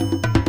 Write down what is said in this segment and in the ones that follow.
you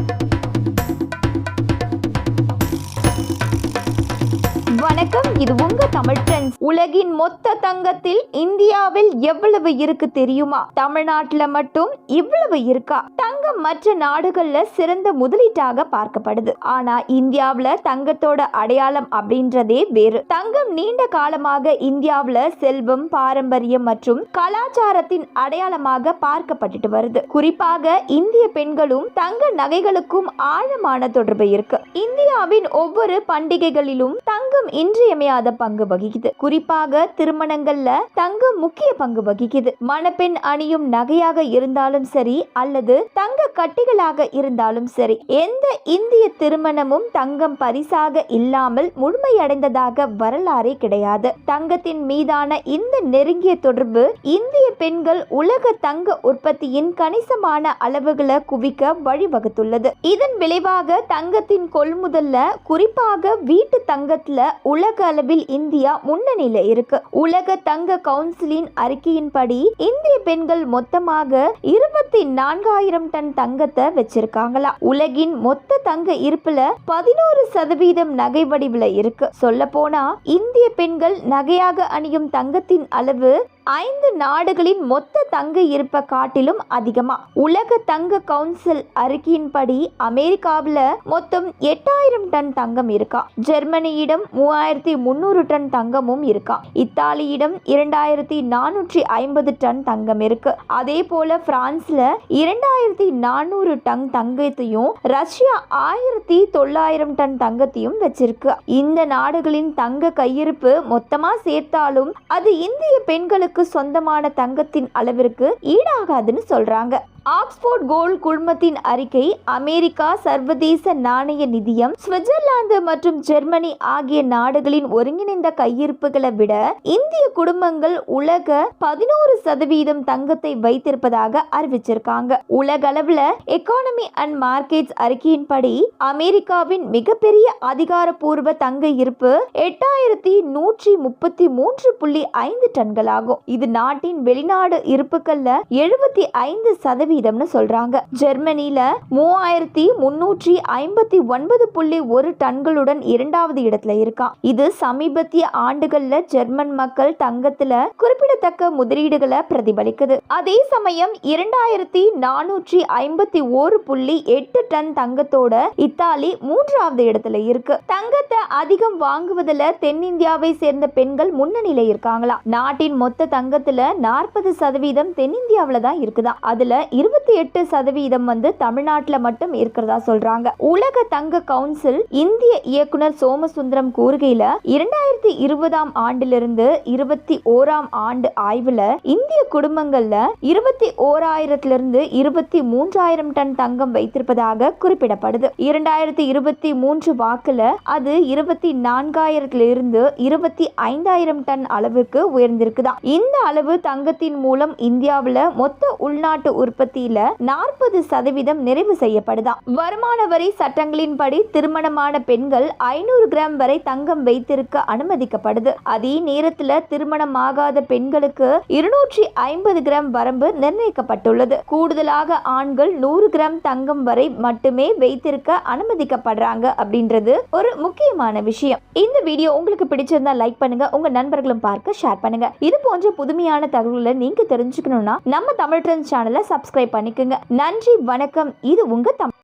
வணக்கம் இது உங்க தமிழ் ட்ரெண்ட்ஸ் உலகின் மொத்த தங்கத்தில் இந்தியாவில் எவ்வளவு இருக்கு தெரியுமா? தமிழ்நாட்டுல மட்டும் இவ்வளவு இருக்கா? தங்கம் மற்ற நாடுகள்ல சிறந்த முதலீட்டாக பார்க்கப்படுது. ஆனா இந்தியாவில தங்கத்தோட அடையாளம் அப்படின்றதே வேறு. தங்கம் நீண்ட காலமாக இந்தியாவில செல்வம் பாரம்பரியம் மற்றும் கலாச்சாரத்தின் அடையாளமாக பார்க்கப்பட்டுட்டு வருது. குறிப்பாக இந்திய பெண்களும் தங்க நகைகளுக்கும் ஆழமான தொடர்பு இருக்கு. இந்தியாவின் ஒவ்வொரு பண்டிகைகளிலும் தங்கம் இன்றியமையாத பங்கு வகிக்குது. குறிப்பாக திருமணங்கள்ல தங்கம் முக்கிய பங்கு வகிக்குது. மணப்பெண் அணியும் நகையாக இருந்தாலும் சரி அல்லது தங்க கட்டிகளாக இருந்தாலும் சரி எந்த இந்திய திருமணமும் தங்கம் பரிசாக இல்லாமல் முழுமையடைந்ததாக வரலாறே கிடையாது. தங்கத்தின் மீதான இந்த நெருங்கிய தொடர்பு இந்திய பெண்கள் உலக தங்க உற்பத்தியின் கணிசமான அளவுகளை குவிக்க வழிவகுத்துள்ளது. இதன் விளைவாக தங்கத்தின் கொள்முதல்ல குறிப்பாக வீட்டு தங்கத்துல உலக அளவில் இந்தியா முன்னணியில இருக்கு. உலக தங்க கவுன்சிலின் அறிக்கையின்படி இந்திய பெண்கள் மொத்தமாக இருபத்தி நான்காயிரம் டன் தங்கத்தை வச்சிருக்காங்களா. உலகின் மொத்த தங்க இருப்புல பதினோரு சதவீதம் நகை வடிவுல இருக்கு. சொல்ல போனா இந்திய பெண்கள் நகையாக அணியும் தங்கத்தின் அளவு ஐந்து நாடுகளின் மொத்த தங்க இருப்பை காட்டிலும் அதிகமா. உலக தங்க கவுன்சில் அறிக்கையின்படி அமெரிக்காவில் மொத்தம் எட்டாயிரம் டன் தங்கம் இருக்கா. ஜெர்மனியிடம் மூவாயிரத்தி முந்நூறு டன் தங்கமும் இருக்கா. இத்தாலியிடம் இரண்டாயிரத்தி நானூற்றி ஐம்பது டன் தங்கம் இருக்கு. அதே போல பிரான்ஸ்ல இரண்டாயிரத்தி நானூறு டன் தங்கத்தையும் ரஷ்யா ஆயிரத்தி தொள்ளாயிரம் டன் தங்கத்தையும் வச்சிருக்கு. இந்த நாடுகளின் தங்க கையிருப்பு மொத்தமா சேர்த்தாலும் அது இந்திய பெண்களுக்கு சொந்தமான தங்கத்தின் அளவிற்கு ஈடாகாதுன்னு சொல்றாங்க. ஆக்ஸ்போர்ட் கோல் குழுமத்தின் அறிக்கை அமெரிக்கா சர்வதேச நாணய நிதியம் சுவிட்சர்லாந்து மற்றும் ஜெர்மனி ஆகிய நாடுகளின் ஒருங்கிணைந்த கையிருப்புகளை விட இந்திய குடும்பங்கள் உலக பதினோரு சதவீதம் தங்கத்தை வைத்திருப்பதாக அறிவிச்சிருக்காங்க. உலக அளவுல எக்கானமி அண்ட் மார்க்கெட்ஸ் அறிக்கையின்படி அமெரிக்காவின் மிகப்பெரிய அதிகாரப்பூர்வ தங்க இருப்பு எட்டாயிரத்தி நூற்றி முப்பத்தி மூன்று புள்ளி ஐந்து டன்களாகும் இது நாட்டின் வெளிநாடு இருப்புகள்ல எழுபத்தி ஐந்து சதவீதம்னு சொல்றாங்க. ஜெர்மனில மூவாயிரத்தி முன்னூற்றி ஐம்பத்தி ஒன்பது புள்ளி ஒரு டன்களுடன் இரண்டாவது இடத்துல இருக்கான் இது சமீபத்திய ஆண்டுகள்ல ஜெர்மன் மக்கள் தங்கத்துல குறிப்பிடத்தக்க முதலீடுகளை பிரதிபலிக்குது. அதே சமயம் இரண்டாயிரத்தி நானூற்றி ஐம்பத்தி ஓரு புள்ளி எட்டு டன் தங்கத்தோட இத்தாலி மூன்றாவது இடத்துல இருக்கு. தங்கத்தை அதிகம் வாங்குவதுல தென்னிந்தியாவை சேர்ந்த பெண்கள் முன்னணியில இருக்காங்களா. நாட்டின் மொத்த தங்கத்துல நாற்பது சதவீதம் தென்னிந்தியாவில தான் இருக்குதா. அதுல இருபத்தி எட்டு சதவீதம் வந்து தமிழ்நாட்டுல மட்டும் இருக்கிறதா சொல்றாங்க. உலக தங்க கவுன்சில் இந்திய இயக்குனர் சோமசுந்தரம் கூறுகையில இரண்டாயிரத்தி இருபதாம் ஆண்டிலிருந்து இருபத்தி ஓராம் ஆண்டு ஆய்வுல இந்திய குடும்பங்கள்ல இருபத்தி ஓராயிரத்திலிருந்து இருபத்தி மூன்றாயிரம் டன் தங்கம் வைத்திருப்பதாக குறிப்பிடப்படுது. இரண்டாயிரத்தி இருபத்தி மூன்று வாக்குல அது இருபத்தி நான்காயிரத்துல இருந்து இருபத்தி ஐந்தாயிரம் டன் அளவுக்கு உயர்ந்திருக்குதா இந்த அளவு தங்கத்தின் மூலம் இந்தியாவுல மொத்த உள்நாட்டு உற்பத்தி உற்பத்தியில நாற்பது சதவீதம் நிறைவு செய்யப்படுதா? வருமான வரி சட்டங்களின்படி திருமணமான பெண்கள் ஐநூறு கிராம் வரை தங்கம் வைத்திருக்க அனுமதிக்கப்படுது. அதே நேரத்துல திருமணமாகாத பெண்களுக்கு இருநூற்றி ஐம்பது கிராம் வரம்பு நிர்ணயிக்கப்பட்டுள்ளது. கூடுதலாக ஆண்கள் நூறு கிராம் தங்கம் வரை மட்டுமே வைத்திருக்க அனுமதிக்கப்படுறாங்க அப்படின்றது ஒரு முக்கியமான விஷயம். இந்த வீடியோ உங்களுக்கு பிடிச்சிருந்தா லைக் பண்ணுங்க உங்க நண்பர்களும் பார்க்க ஷேர் பண்ணுங்க. இது போன்ற புதுமையான தகவல்களை நீங்க தெரிஞ்சுக்கணும்னா நம்ம தமிழ் ட்ரெண்ட் சேனலை சப்ஸ்கிரைப் பண்ணிக்கோங்க. நன்றி வணக்கம். இது உங்க தமிழ்